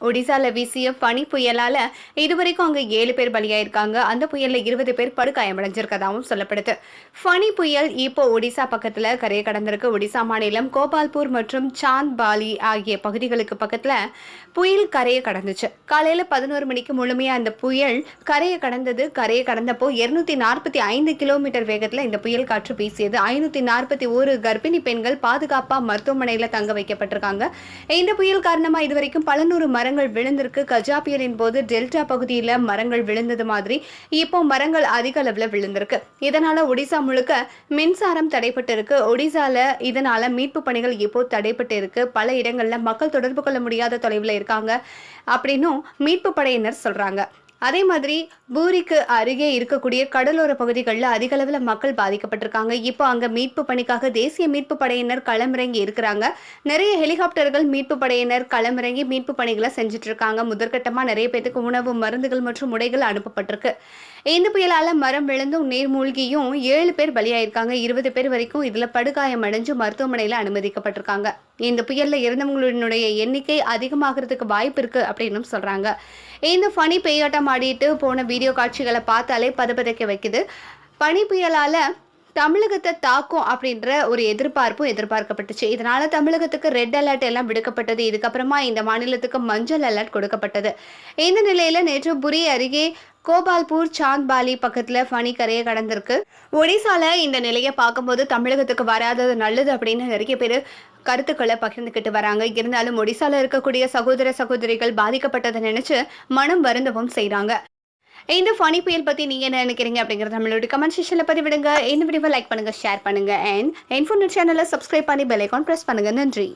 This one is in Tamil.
ஒடிசால வீசிய பனி புயலால இதுவரைக்கும் அங்க ஏழு பேர் பலியாயிருக்காங்க. அந்த புயல்ல இருபது பேர் படுகாயமடைஞ்சிருக்கதாகவும் சொல்லப்படுது. ஃபனி புயல் இப்போ ஒடிசா பக்கத்துல கரையை கடந்திருக்கு. ஒடிசா மாநிலம் கோபால்பூர் மற்றும் சாந்த் பாலி ஆகிய பகுதிகளுக்கு பக்கத்துல புயல் கரையை கடந்துச்சு. காலையில பதினோரு மணிக்கு முழுமையா அந்த புயல் கரையை கடந்தது. கரையை கடந்தப்போ இருநூத்தி நாற்பத்தி ஐந்து கிலோமீட்டர் வேகத்துல இந்த புயல் காற்று வீசியது. ஐநூத்தி நாற்பத்தி ஒரு கர்ப்பிணி பெண்கள் பாதுகாப்பா மருத்துவமனையில தங்க வைக்கப்பட்டிருக்காங்க. இந்த புயல் காரணமா இதுவரைக்கும் பல நூறு மரங்கள் விழுந்திருக்கு. கஜா புயலின் போது டெல்டா பகுதியில் மரங்கள் விழுந்தது மாதிரி இப்போ மரங்கள் அதிக அளவில் விழுந்திருக்கு. இதனால ஒடிசா முழுக்க மின்சாரம் தடைப்பட்டு இருக்கு ஒடிசால இதனால மீட்பு பணிகள் இப்போ தடைப்பட்டு இருக்கு பல இடங்கள்ல மக்கள் தொடர்பு கொள்ள முடியாத தொலைவில் இருக்காங்க. அப்படின்னும் மீட்பு படையினர் சொல்றாங்க. அதே மாதிரி பூரிக்கு அருகே இருக்கக்கூடிய கடலோர பகுதிகளில் அதிக அளவில் மக்கள் பாதிக்கப்பட்டிருக்காங்க. இப்போ அங்கே மீட்பு பணிக்காக தேசிய மீட்பு படையினர் களமிறங்கி இருக்கிறாங்க. நிறைய ஹெலிகாப்டர்கள் மீட்பு படையினர் களமிறங்கி மீட்பு பணிகளை செஞ்சுட்டு இருக்காங்க முதற்கட்டமாக நிறைய பேத்துக்கு உணவு மருந்துகள் மற்றும் உடைகள் அனுப்பப்பட்டிருக்கு. இந்த புயலால் மரம் விழுந்தும் நீர் மூழ்கியும் ஏழு பேர் பலியாயிருக்காங்க. இருபது பேர் வரைக்கும் இதில் படுகாயம் அடைஞ்சு மருத்துவமனையில் அனுமதிக்கப்பட்டிருக்காங்க. இந்த புயல்ல இறந்தவங்களுடைய எண்ணிக்கை அதிகமாகிறதுக்கு வாய்ப்பு இருக்கு அப்படின்னு சொல்றாங்க. இந்த ஃபனி பெய்யாட்டம் ஆடிட்டு போன வீடியோ காட்சிகளை பார்த்தாலே பதப்பதைக்க வைக்குது. பனி புயலால தமிழகத்தை தாக்கும் அப்படின்ற ஒரு எதிர்பார்ப்பும் எதிர்பார்க்கப்பட்டுச்சு. இதனால தமிழகத்துக்கு ரெட் அலர்ட் எல்லாம் விடுக்கப்பட்டது. இதுக்கப்புறமா இந்த மாநிலத்துக்கு மஞ்சள் அலர்ட் கொடுக்கப்பட்டது. இந்த நிலையில நேற்று புரி அருகே கோபால்பூர் சாந்த்பாலி பக்கத்துல ஃபனி கரையை கடந்திருக்கு. ஒடிசால இந்த நிலையை பார்க்கும்போது தமிழகத்துக்கு வராதது நல்லது அப்படின்னு நிறைய பேர் கருத்துக்களை பகிர்ந்துக்கிட்டு வராங்க. இருந்தாலும் ஒடிசால இருக்கக்கூடிய சகோதர சகோதரிகள் பாதிக்கப்பட்டதை நினைச்சு மனம் வருந்தவும் செய்யறாங்க இந்த ஃபனி புயல் பத்தி நீங்க என்ன நினைக்கிறீங்க அப்படிங்கறத நம்மளோட கமெண்ட் செக்ஷன்ல பதிவிடுங்க. இந்த வீடியோவை லைக் பண்ணுங்க ஷேர் பண்ணுங்க. அண்ட் நியூஸ் சேனலை சப்ஸ்கிரைப் பண்ணி பெல் ஐக்கான் பிரஸ் பண்ணுங்க. நன்றி.